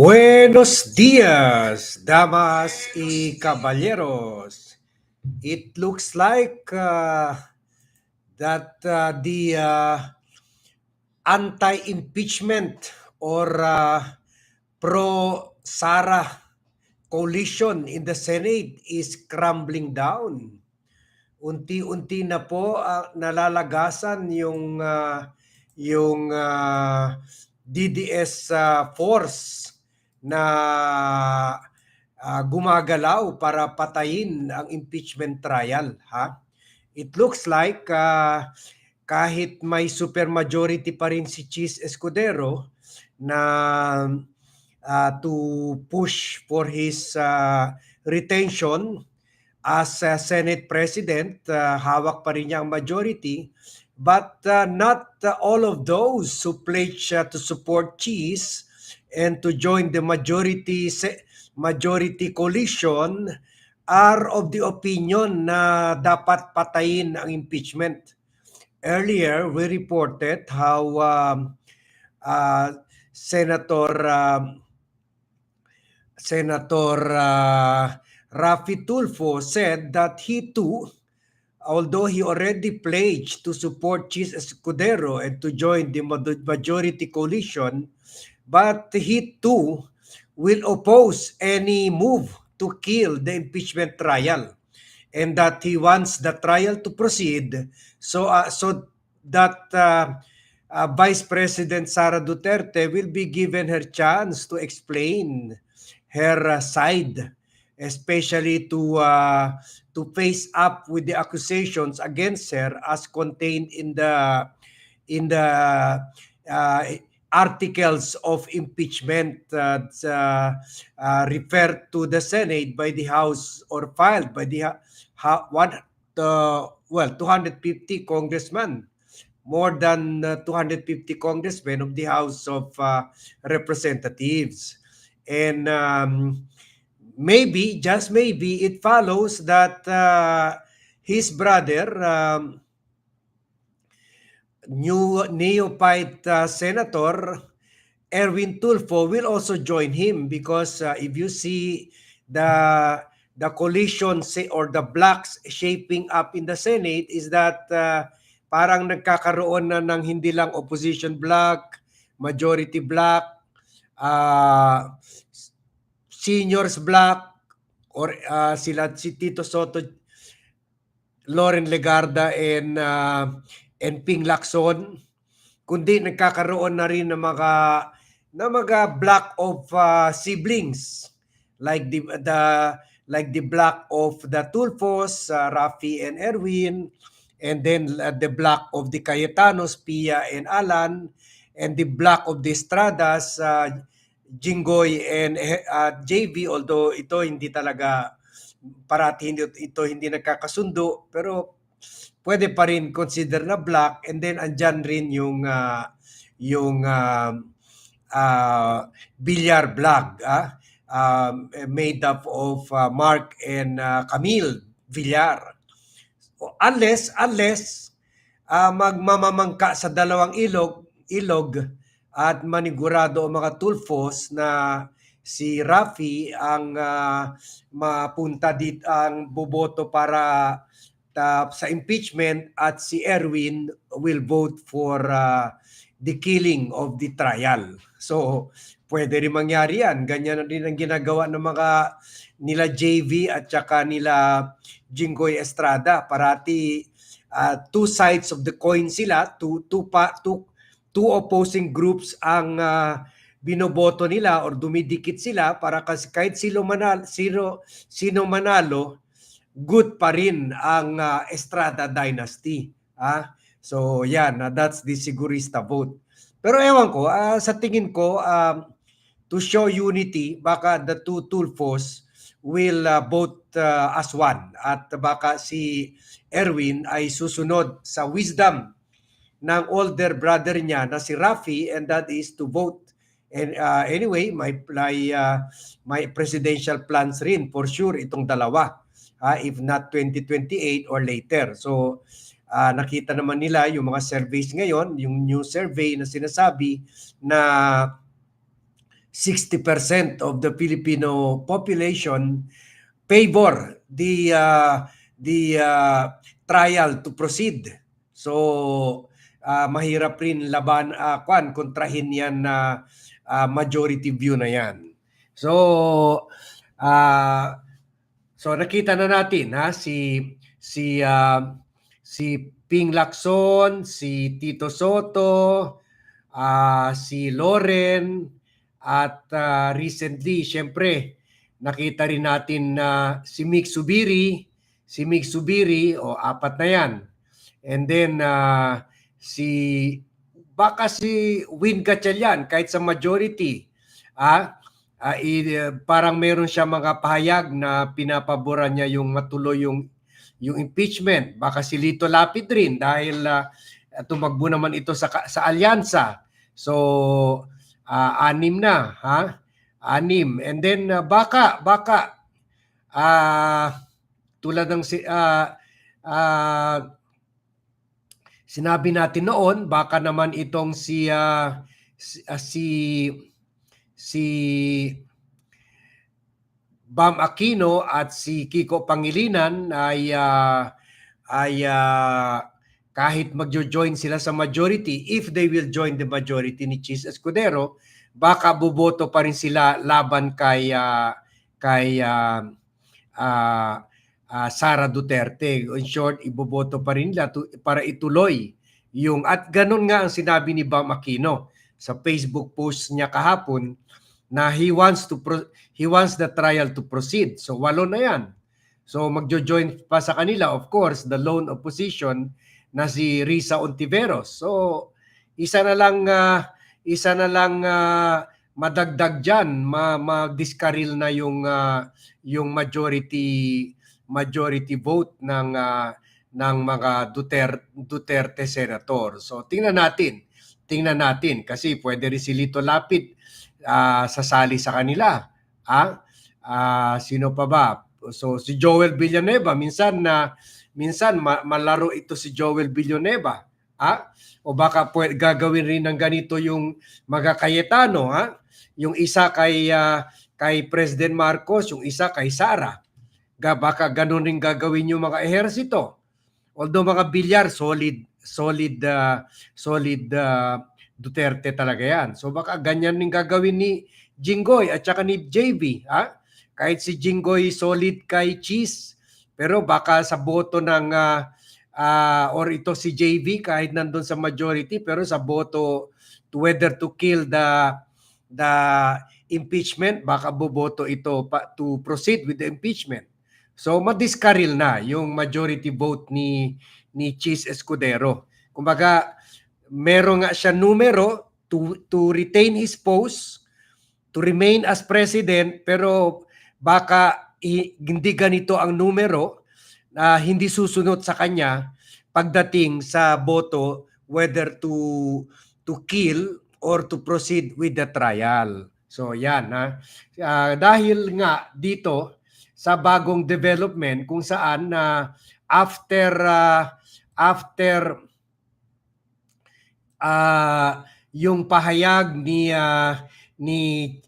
Buenos dias, damas y caballeros. It looks like uh, that uh, the uh, anti-impeachment or uh, pro-Sara coalition in the Senate is crumbling down. Unti-unti na po uh, nalalagasan yung uh, yung uh, DDS uh, force na uh, gumagalaw para patayin ang impeachment trial ha? It looks like uh, kahit may supermajority pa rin si Cheese Escudero na uh, to push for his uh, retention as uh, Senate President, uh, hawak pa rin niya ang majority, but uh, not uh, all of those who pledge uh, to support Cheese and to join the majority majority coalition are of the opinion na dapat patayin ang impeachment. Earlier, we reported how um, uh, Senator um, Senator uh, Rafi Tulfo said that he too, although he already pledged to support Chis Escudero and to join the majority coalition, but he too will oppose any move to kill the impeachment trial and that he wants the trial to proceed so uh, so that uh, uh, Vice President Sara Duterte will be given her chance to explain her uh, side especially to uh, to face up with the accusations against her as contained in the in the uh, articles of impeachment that uh, uh, referred to the Senate by the House or filed by the ha, one uh, well 250 congressmen. More than uh, 250 congressmen of the House of uh, Representatives. And um, maybe just maybe it follows that uh, his brother um, new neophyte uh, senator Erwin Tulfo will also join him because uh, if you see the the coalition say, or the blocks shaping up in the Senate is that uh, parang nagkakaroon na ng hindi lang opposition block, majority block, uh, seniors block or uh, sila si Tito Soto, Loren Legarda and uh, and Ping Lacson, kundi nagkakaroon na rin ng mga na mga block of uh, siblings like the the like the block of the Tulfos, uh, Rafi and Erwin, and then uh, the block of the Cayetanos, Pia and Alan, and the block of the Estradas, uh, Jinggoy and uh, JV, although ito hindi talaga parati hindi, ito hindi nagkakasundo, pero pwede pa rin consider na black and then andyan rin yung uh, yung uh, uh, billiard black ah uh, made up of uh, Mark and uh, Camille Villar. Unless unless uh, magmamamangka sa dalawang ilog ilog at manigurado ang mga tulfos na si Rafi ang uh, mapunta dit ang boboto para uh, sa impeachment at si Erwin will vote for uh, the killing of the trial. So, pwede rin mangyari yan. Ganyan rin ang ginagawa ng mga nila JV at saka nila Jinggoy Estrada. Parati uh, two sides of the coin sila, two, two, pa, two, two opposing groups ang uh, binoboto nila or dumidikit sila para kasi kahit sino manalo, sino, sino manalo, good pa rin ang uh, Estrada dynasty. Ah? So yan, uh, that's the sigurista vote. Pero ewan ko, uh, sa tingin ko, um, to show unity, baka the two Tulfos will uh, vote uh, as one. At baka si Erwin ay susunod sa wisdom ng older brother niya na si Rafi and that is to vote And uh, anyway, my my uh, my presidential plans rin for sure itong dalawa uh, if not 2028 or later. So uh, nakita naman nila yung mga surveys ngayon, yung new survey na sinasabi na 60% of the Filipino population favor the uh, the uh, trial to proceed. So uh, mahirap rin laban uh, kwan kontrahin yan na uh, majority view na yan. So uh, so nakita na natin ha si si uh, si Ping Lacson, si Tito Soto, uh, si Loren at uh, recently syempre nakita rin natin na si Mick Subiri, si Mick Subiri o apat na yan. And then uh, si baka si Win Gatchalian kahit sa majority ah ah, i- parang meron siya mga pahayag na pinapaboran niya yung matuloy yung yung impeachment. Baka si Lito Lapid rin dahil uh, tumakbo naman ito sa sa alyansa. So ah, anim na, ha? Anim. And then uh, baka baka ah tulad ng si ah ah, sinabi natin noon, baka naman itong si ah, si, ah, si si Bam Aquino at si Kiko Pangilinan ay ah, ay ah, kahit magjo-join sila sa majority, if they will join the majority ni Chis Escudero, baka buboto pa rin sila laban kay ah, kay ah, ah, ah, Sara Duterte. In short, iboboto pa rin nila tu- para ituloy yung at ganun nga ang sinabi ni Bam Aquino sa Facebook post niya kahapon na he wants to he wants the trial to proceed. So walo na 'yan. So magjo-join pa sa kanila of course the lone opposition na si Risa Ontiveros. So isa na lang ah, isa na lang ah, madagdag diyan, ma mag-discarril na yung ah, yung majority majority vote ng ah, ng mga Duterte, Duterte senator. So tingnan natin. Tingnan natin kasi pwede rin si Lito Lapid ah, sasali sa kanila. Ah, ah, sino pa ba? So si Joel Villanueva minsan na minsan ma- malaro ito si Joel Villanueva. Ah, o baka pwede, gagawin rin ng ganito yung mga Cayetano, ha? Yung isa kay ah, kay President Marcos, yung isa kay Sara. Ga, baka ganun rin gagawin yung mga ehersito. Although mga bilyar solid solid ah, solid ah, Duterte talaga yan. So baka ganyan din gagawin ni Jinggoy at saka ni JB, ha? Kahit si Jinggoy solid kay Cheese, pero baka sa boto ng ah, ah, or ito si JB kahit nandun sa majority pero sa boto to whether to kill the the impeachment baka boboto ito pa to proceed with the impeachment. So madiskaril na yung majority vote ni ni Cheese Escudero. Kumbaga meron nga siya numero to to retain his post, to remain as president pero baka hindi ganito ang numero na hindi susunod sa kanya pagdating sa boto whether to to kill or to proceed with the trial. So yan ha. Ah, dahil nga dito sa bagong development kung saan na after ah, after ah yung pahayag ni ah, ni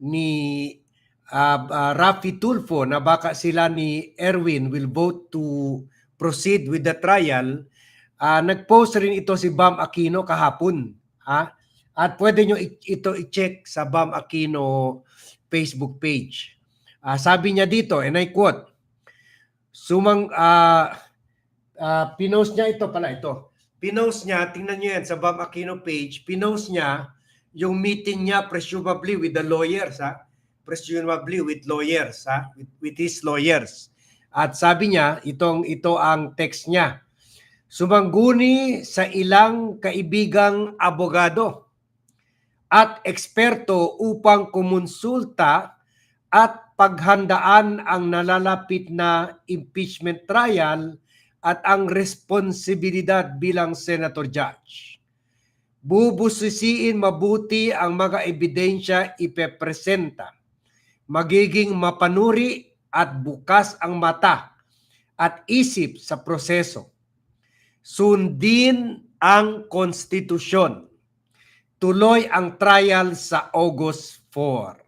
ni ah, ah, Rafi Tulfo na baka sila ni Erwin will vote to proceed with the trial, ah, nag-post rin ito si Bam Aquino kahapon. Ha? At pwede nyo ito i-check sa Bam Aquino Facebook page. Ah, sabi niya dito, and I quote, Sumang, ah, ah, pinost niya ito pala, ito. Pinost niya, tingnan niyo yan sa Bam Aquino page, pinost niya yung meeting niya presumably with the lawyers, ha? Presumably with lawyers, ha? With, with his lawyers. At sabi niya, itong ito ang text niya. Sumangguni sa ilang kaibigang abogado at eksperto upang kumonsulta at paghandaan ang nalalapit na impeachment trial at ang responsibilidad bilang senator judge. Bubusisiin mabuti ang mga ebidensya ipepresenta. Magiging mapanuri at bukas ang mata at isip sa proseso. Sundin ang konstitusyon. Tuloy ang trial sa August 4.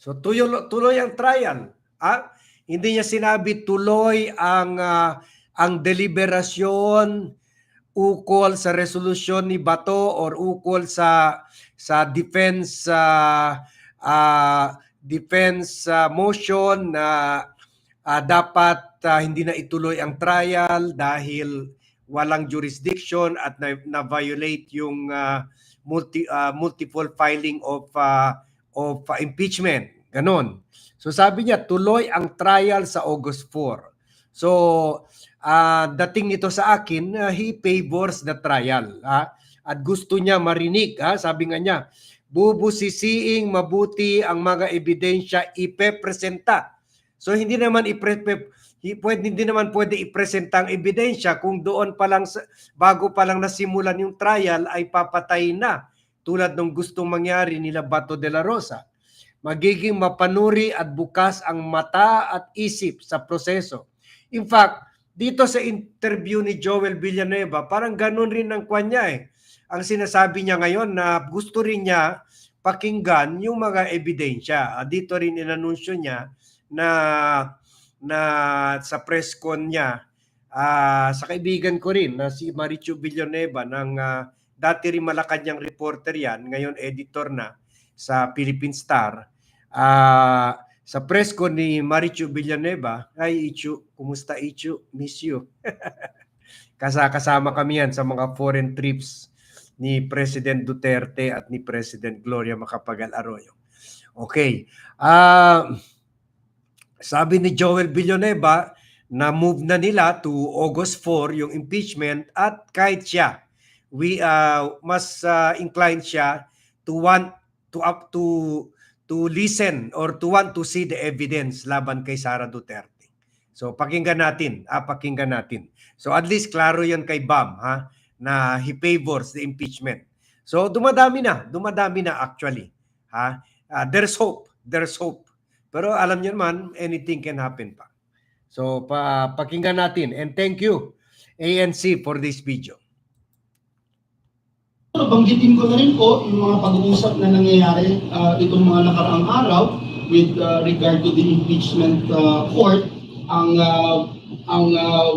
So tuloy, tuloy ang trial. Ah? Hindi niya sinabi tuloy ang ah, ang deliberasyon ukol sa resolusyon ni Bato or ukol sa sa defense ah, ah, defense ah, motion na ah, dapat ah, hindi na ituloy ang trial dahil walang jurisdiction at na, na violate yung ah, multi ah, multiple filing of ah, of ah, impeachment. Ganon. So sabi niya tuloy ang trial sa August 4. So ah, dating nito sa akin, ah, he favors the trial. ah. At gusto niya marinig, ah, sabi nga niya, bubusisiing mabuti ang mga ebidensya ipepresenta. So hindi naman ipre pwede, hindi naman pwede ipresenta ang ebidensya kung doon pa lang bago pa lang nasimulan yung trial ay papatay na tulad ng gustong mangyari nila Bato de la Rosa. Magiging mapanuri at bukas ang mata at isip sa proseso. In fact, dito sa interview ni Joel Villanueva, parang ganun rin ang kanya eh. Ang sinasabi niya ngayon na gusto rin niya pakinggan yung mga ebidensya. Ah, Dito rin inanunsyo niya na na sa press con niya ah, sa kaibigan ko rin na si Marichu Villanueva ng ah, dati rin Malacanang reporter yan, ngayon editor na sa Philippine Star. Ah, sa press con ni Marichu Villanueva, ay Ichu, kumusta Ichu? Miss you. Kasama kami yan sa mga foreign trips ni President Duterte at ni President Gloria Macapagal Arroyo. Okay. Ah, sabi ni Joel Villanueva na move na nila to August 4 yung impeachment at kahit siya we uh, mas uh, inclined siya to want to up to to listen or to want to see the evidence laban kay Sara Duterte. So pakinggan natin, ah, pakinggan natin. So at least klaro 'yon kay Bam ha na he favors the impeachment. So dumadami na, dumadami na actually. Ha? Ah, there's hope, there's hope. Pero alam niyo naman, anything can happen pa. So pa pakinggan natin and thank you ANC for this video. Banggitin ko na rin po yung mga pag-uusap na nangyayari ah, itong mga nakaraang araw with ah, regard to the impeachment ah, court. Ang ah, ang ah,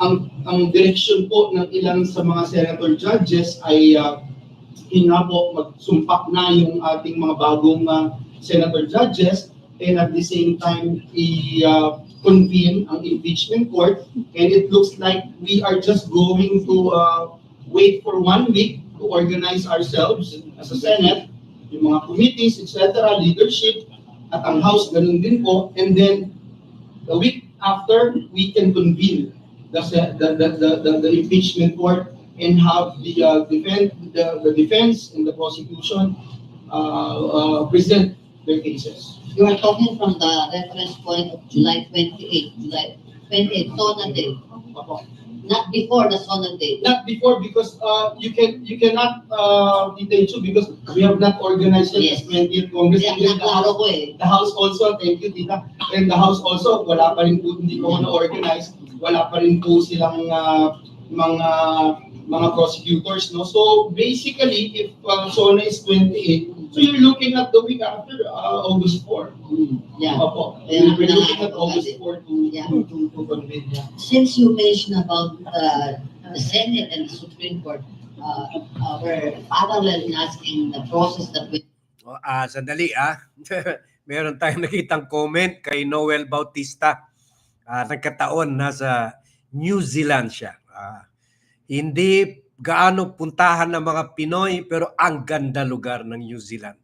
ang ang direksyon po ng ilan sa mga senator judges ay uh, nga po magsumpak na yung ating mga bagong ah, senator judges and at the same time i-convene ang impeachment court and it looks like we are just going to uh, wait for one week to organize ourselves as a Senate, yung mga committees, etc., leadership, at ang House, ganun din po. And then, the week after, we can convene the, the, the, the, the, the impeachment court and have the, uh, defense, the, the defense and the prosecution uh, uh, present their cases. You are talking from the reference point of July 28, July 28, Sona Day, Opo. Not before the Sona Day. Not before because uh, you can you cannot uh, detain you because we have not organized yet Yes. as 20th Congress. Then the naklaro House, ko eh. the House also, thank you Tita, and the House also, wala pa rin po, hindi po na-organize, wala pa rin po silang uh, mga mga prosecutors, no? So basically, if uh, SONA is 28, so you're looking at the week after uh, August 4. Mm, Yeah. Opo. Kaya We're looking nga, at August 4 to, Yeah. to, to, to convene. Since you mentioned about uh, the Senate and the Supreme Court, uh, our parallel in asking the process that we O, Ah, sandali ah. Meron tayong nakitang comment kay Noel Bautista. Ah, nagkataon nasa New Zealand siya. Ah, hindi gaano puntahan ng mga Pinoy pero ang ganda lugar ng New Zealand.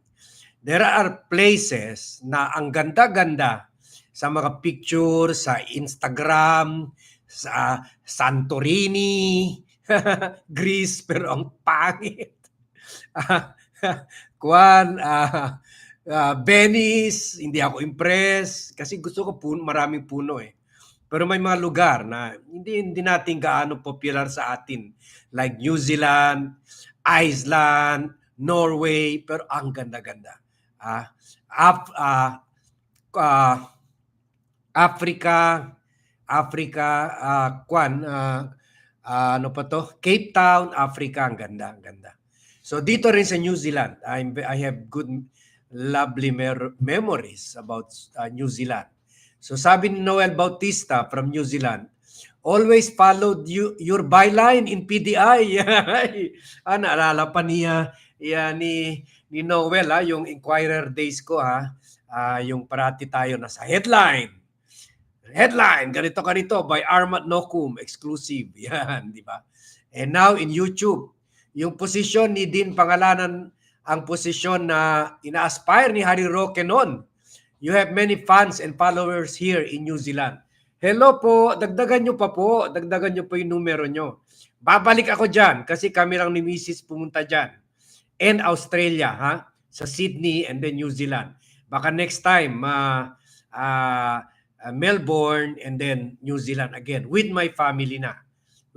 There are places na ang ganda-ganda sa mga picture sa Instagram, sa Santorini, Greece pero ang pangit. Kuan, ah, ah, Venice, hindi ako impress kasi gusto ko puno, maraming puno eh. Pero may mga lugar na hindi hindi natin gaano popular sa atin like New Zealand, Iceland, Norway, pero ang ganda-ganda. Ah, Af, ah, ah, Africa, Africa, ah, Kwan, ah, ah, ano pa to? Cape Town, Africa, ang ganda, ang ganda. So dito rin sa New Zealand, I'm, I have good lovely mer- memories about uh, New Zealand. So sabi ni Noel Bautista from New Zealand, always followed you, your byline in PDI. ah, naalala pa niya yeah, ni, ni Noel, ha, yung Inquirer Days ko, ha, Ah, yung parati tayo nasa headline. Headline, ganito ganito by Armat Nokum, exclusive. Yan, di ba? And now in YouTube, yung posisyon ni Din Pangalanan ang posisyon na ina-aspire ni Harry Roque noon. You have many fans and followers here in New Zealand. Hello po, dagdagan nyo pa po, dagdagan nyo po yung numero nyo. Babalik ako dyan kasi kami lang ni Mrs. pumunta dyan. And Australia, ha? Sa Sydney and then New Zealand. Baka next time, uh, uh, Melbourne and then New Zealand again with my family na.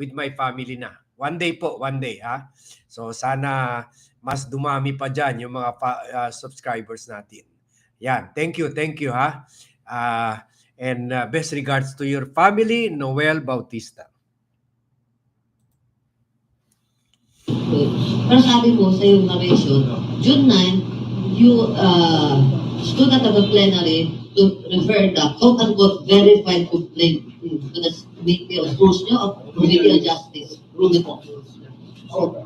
With my family na. One day po, one day, ha? So sana mas dumami pa dyan yung mga pa- uh, subscribers natin. Yan, thank you, thank you, ha? Uh, and uh, best regards to your family, Noel Bautista. Pero sabi mo sa iyong narration, June 9, you uh, stood at the plenary to refer the quote-unquote verified complaint to the Committee of Rules niyo of Committee of Justice. Rules po. So,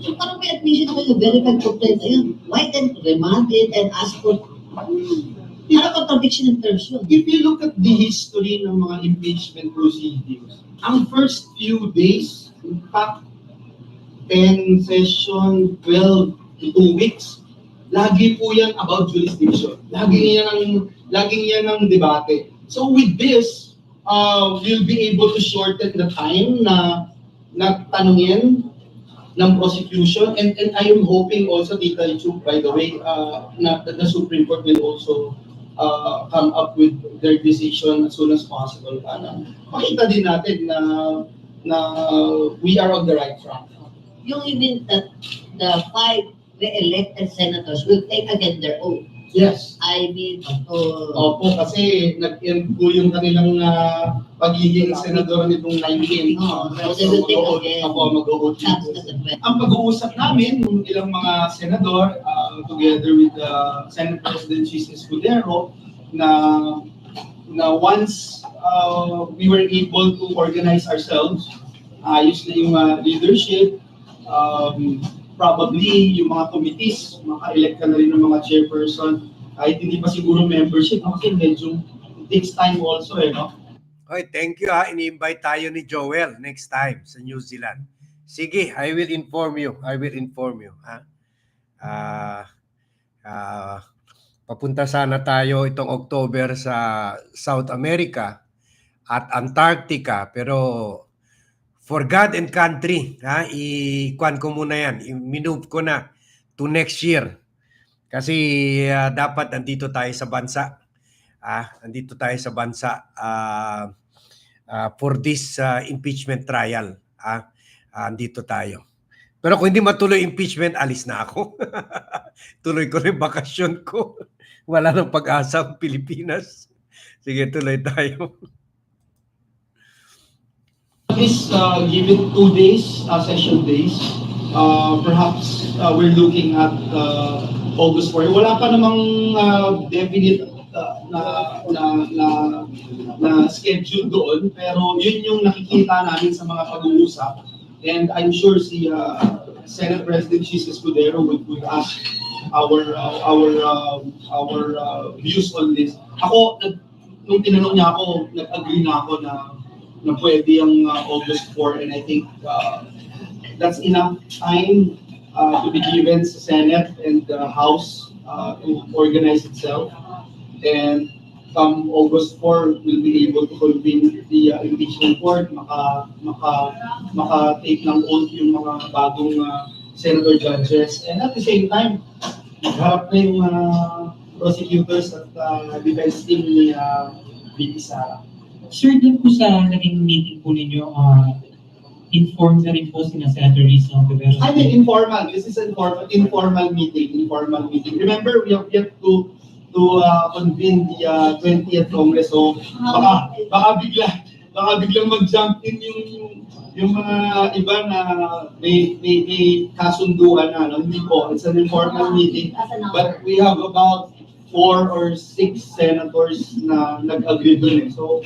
so parang may admission na kayo, verified complaint na yun. Why then remand it and ask for ano contradiction in terms yun? If you look at the history ng mga impeachment proceedings, ang first few days, in fact, 10 session, 12 to 2 weeks, lagi po yan about jurisdiction. Lagi yan ang, laging yan ang debate. So with this, uh, we'll be able to shorten the time na nagtanungin ng prosecution and and I am hoping also Tita Chu by the way uh, na that the Supreme Court will also uh, come up with their decision as soon as possible para makita din natin na na we are on the right track. Yung even that the five re-elected senators will take again their oath. Yes. I mean, uh, Opo, kasi nag-end po yung kanilang uh, pagiging senador nitong 19. Oo, so they will take again. Opo, po. the way. ang pag-uusap namin, yung ilang mga senador, uh, together with uh, Senate President Jesus Escudero, na na once uh, we were able to organize ourselves, ayos na yung uh, leadership, um, probably yung mga committees, maka-elect ka na rin ng mga chairperson, kahit hindi pa siguro membership, kasi medyo it takes time also eh, no? Hoy, thank you ha. Ini-invite tayo ni Joel next time sa New Zealand. Sige, I will inform you. I will inform you. Ha? Ah, ah, papunta sana tayo itong October sa South America at Antarctica pero for God and country, ha, i-kwan ko muna yan, i-move ko na to next year. Kasi ah, dapat nandito tayo sa bansa. Ah, nandito tayo sa bansa ah, ah, for this ah, impeachment trial. Ah, ah, andito tayo. Pero kung hindi matuloy impeachment, alis na ako. tuloy ko rin bakasyon ko. Wala nang pag-asa ang Pilipinas. Sige, tuloy tayo. is uh, given two days, uh, session days. Uh, perhaps uh, we're looking at uh, August 4. Wala pa namang uh, definite uh, na, na, na, na schedule doon, pero yun yung nakikita namin sa mga pag-uusap. And I'm sure si uh, Senate President Jesus Escudero would, would ask our uh, our uh, our uh, views on this. Ako, nung tinanong niya ako, nag-agree na ako na na pwede ang uh, August 4 and I think uh, that's enough time uh, to be given sa Senate and the House uh, to organize itself. And come August 4, we'll be able to convene the uh, impeachment court, maka, maka, maka-take ng oath yung mga bagong uh, senator judges. And at the same time, magharap na yung uh, prosecutors at uh, defense team ni uh, VP Sara. Sir, dun po sa naging meeting po ninyo, uh, informed na rin po si na Senator Rivera. I mean, informal. This is informal, informal meeting, informal meeting. Remember, we have yet to to uh, convene the uh, 20th Congress. So, baka, baka bigla, baka biglang mag-jump in yung yung mga iba na may may, may kasunduan na, no? hindi po. It's an informal meeting. But we have about four or six senators na nag-agree dun eh. So,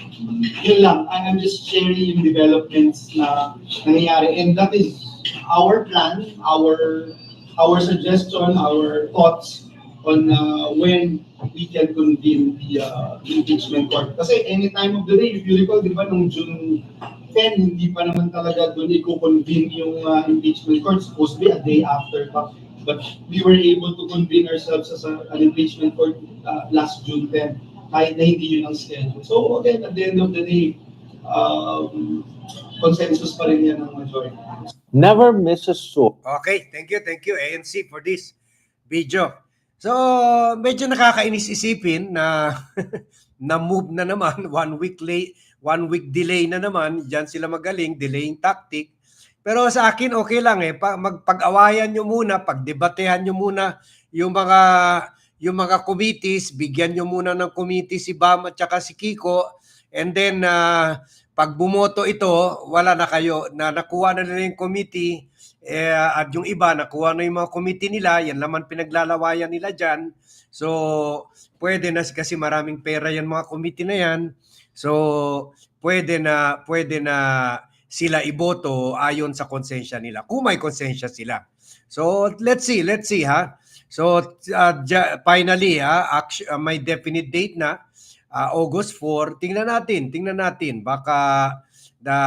yun lang. I- I'm just sharing yung developments na nangyayari. And that is our plan, our our suggestion, our thoughts on uh, when we can convene the uh, impeachment court. Kasi any time of the day, if you recall, di ba, nung June 10, hindi pa naman talaga doon i-convene yung uh, impeachment court. Supposed to be a day after pa. But we were able to convene ourselves as a, an impeachment court uh, last June 10, kahit na hindi yun ang schedule. So again, at the end of the day, um, consensus pa rin yan ng majority. Never miss a show. Okay, thank you, thank you ANC for this video. So, medyo nakakainis isipin na na move na naman one week late, one week delay na naman, diyan sila magaling, delaying tactic. Pero sa akin okay lang eh, pa, magpag-awayan nyo muna, pagdebatehan nyo muna yung mga yung mga committees, bigyan nyo muna ng committee si Bam at saka si Kiko. And then ah, pag bumoto ito, wala na kayo. Na nakuha na nila yung committee. Eh, at yung iba nakuha na yung mga committee nila, yan naman pinaglalawayan nila dyan. So, pwede na kasi maraming pera yan mga committee na yan. So, pwede na pwede na sila iboto ayon sa konsensya nila. Kung may konsensya sila. So, let's see, let's see ha. So, uh, finally ha, act- uh, may definite date na uh, August 4. Tingnan natin, tingnan natin baka the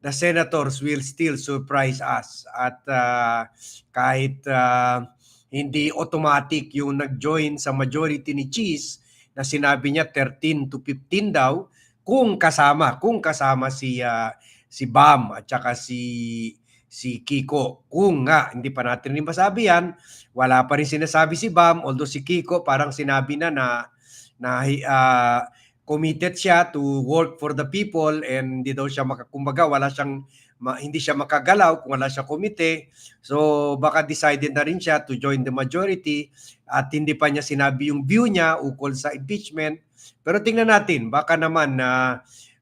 the senators will still surprise us at uh, kahit uh, hindi automatic yung nag-join sa majority ni Cheese na sinabi niya 13 to 15 daw kung kasama kung kasama si uh, si Bam at saka si si Kiko. Kung nga hindi pa natin rin masabi yan, wala pa rin sinasabi si Bam although si Kiko parang sinabi na na na uh, committed siya to work for the people and hindi daw siya makakumbaga wala siyang ma, hindi siya makagalaw kung wala siya komite. So baka decided na rin siya to join the majority at hindi pa niya sinabi yung view niya ukol sa impeachment. Pero tingnan natin, baka naman na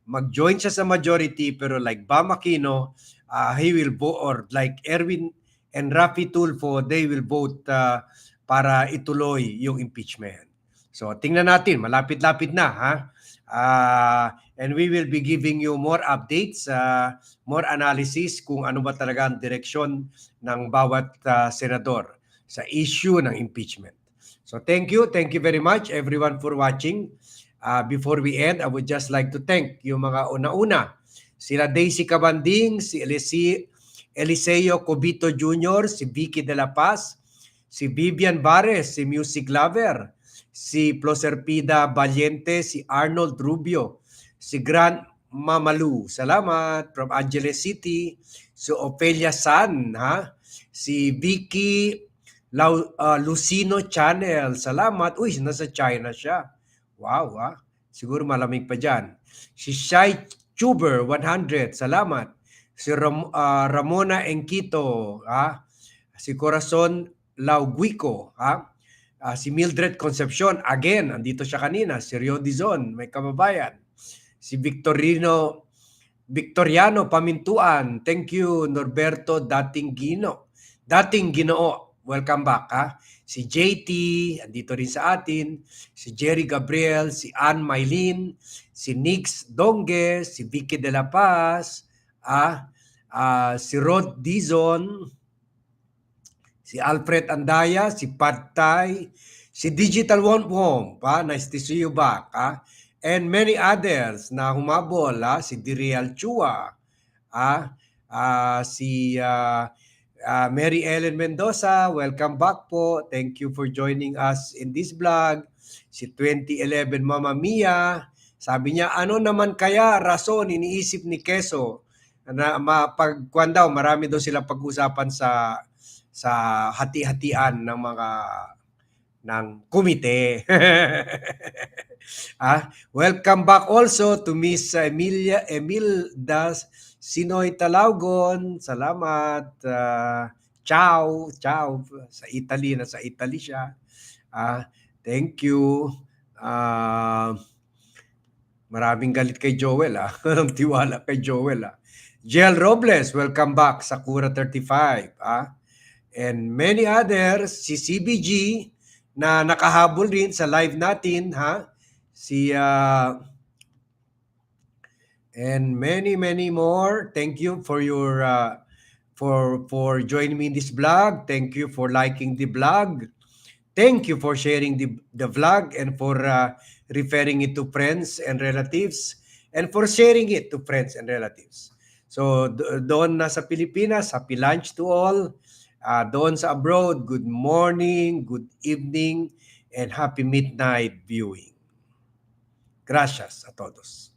mag-join siya sa majority pero like Bam Aquino, uh, he will vote or like Erwin and Rafi Tulfo, they will vote uh, para ituloy yung impeachment. So tingnan natin, malapit-lapit na ha. Uh, and we will be giving you more updates, uh, more analysis kung ano ba talaga ang direksyon ng bawat uh, senador sa issue ng impeachment. So thank you, thank you very much everyone for watching. Uh, before we end, I would just like to thank yung mga una-una. Sila Daisy Cabanding, si Elise, Eliseo Cobito Jr., si Vicky De La Paz, si Vivian Bares, si Music Lover, si Ploserpida Valiente, si Arnold Rubio, si Grant Mamalu, salamat, from Angeles City, si Ophelia San, ha? si Vicky Lau, uh, Lucino Channel, salamat. Uy, nasa China siya. Wow, ha? Siguro malamig pa dyan. Si Shai Chuber, 100, salamat. Si Ram, uh, Ramona Enquito, ha? Si Corazon Lauguico, ha? Uh, si Mildred Concepcion, again, andito siya kanina. Si Rio Dizon, may kababayan. Si Victorino Victoriano Pamintuan, thank you Norberto Dating Gino. Dating Ginoo, welcome back ha. Si JT, andito rin sa atin. Si Jerry Gabriel, si Ann Maylin, si Nix Donge, si Vicky De La Paz, ah, ah, si Rod Dizon, si Alfred Andaya, si Pad Thai, si Digital Womp Womp, pa, nice to see you back, ha? And many others na humabol, ha? si Dirial Chua, ha? Ah, si ah, ah, Mary Ellen Mendoza, welcome back po. Thank you for joining us in this vlog. Si 2011 Mama Mia, sabi niya, ano naman kaya rason iniisip ni Keso na mapagkuan daw, marami daw sila pag-usapan sa sa hati-hatian ng mga ng komite. ah, welcome back also to Miss Emilia Emilda Sinoy Talaugon. Salamat. Ah, ciao, ciao sa Italy na sa Italy siya. Ah, thank you. Ah, Maraming galit kay Joel ah. Walang tiwala kay Joel ah. Jel Robles, welcome back sa Kura 35 ah. And many others, si CBG na nakahabol rin sa live natin ha. Si ah, and many many more. Thank you for your uh, for for joining me in this vlog. Thank you for liking the vlog. Thank you for sharing the the vlog and for uh, referring it to friends and relatives and for sharing it to friends and relatives. So do- doon na sa Pilipinas, happy lunch to all. Uh, doon sa abroad, good morning, good evening, and happy midnight viewing. Gracias a todos.